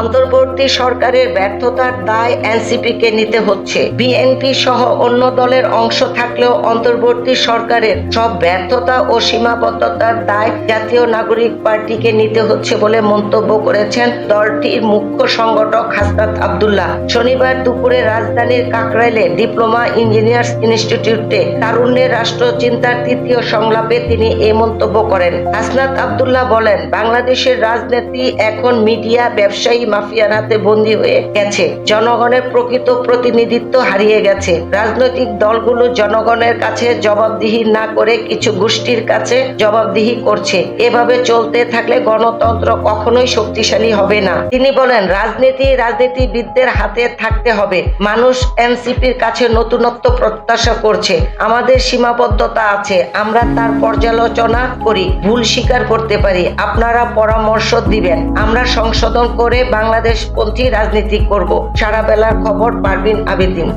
অন্তর্বর্তী সরকারের ব্যর্থতার দায় এনসিপিকে নিতে হচ্ছে। বিএনপি সহ অন্য দলের অংশ থাকলেও অন্তর্বর্তী সরকারের সব ব্যর্থতা ও সীমাবদ্ধতার দায় জাতীয় নাগরিক পার্টিকে নিতে হচ্ছে বলে মন্তব্য করেছেন দলটির মুখ্য সংগঠক হাসনাত আবদুল্লাহ। শনিবার দুপুরে রাজধানীর কাকরাইলে ডিপ্লোমা ইঞ্জিনিয়ার্স ইনস্টিটিউটে তারুণ্যের রাষ্ট্রচিন্তার তৃতীয় সংলাপে তিনি এই মন্তব্য করেন। হাসনাত আবদুল্লাহ বলেন, বাংলাদেশের রাজনীতি এখন মিডিয়া ব্যবসায়ী মাফিয়ার হাতে বন্দী হয়ে গেছে। জনগণের প্রকৃত প্রতিনিধিত্ব হারিয়ে গেছে। রাজনৈতিক দলগুলো জনগণের কাছে জবাবদিহি না করে কিছু গোষ্ঠীর কাছে জবাবদিহি করছে। এভাবে চলতে থাকলে গণতন্ত্র কখনোই শক্তিশালী হবে না। তিনি বলেন, রাজনীতি রাজনীতিবিদদের হাতে থাকতে হবে। মানুষ এনসিপির কাছে নতুনত্ব প্রত্যাশা করছে। আমাদের সীমাবদ্ধতা আছে। আমরা তার পর্যালোচনা করি। ভুল স্বীকার করতে পারি। আপনারা পরামর্শ দিবেন। আমরা সংশোধন করে বাংলাদেশ পন্থী রাজনীতি করব। সারা বেলার খবর পারবিন আবেদিন।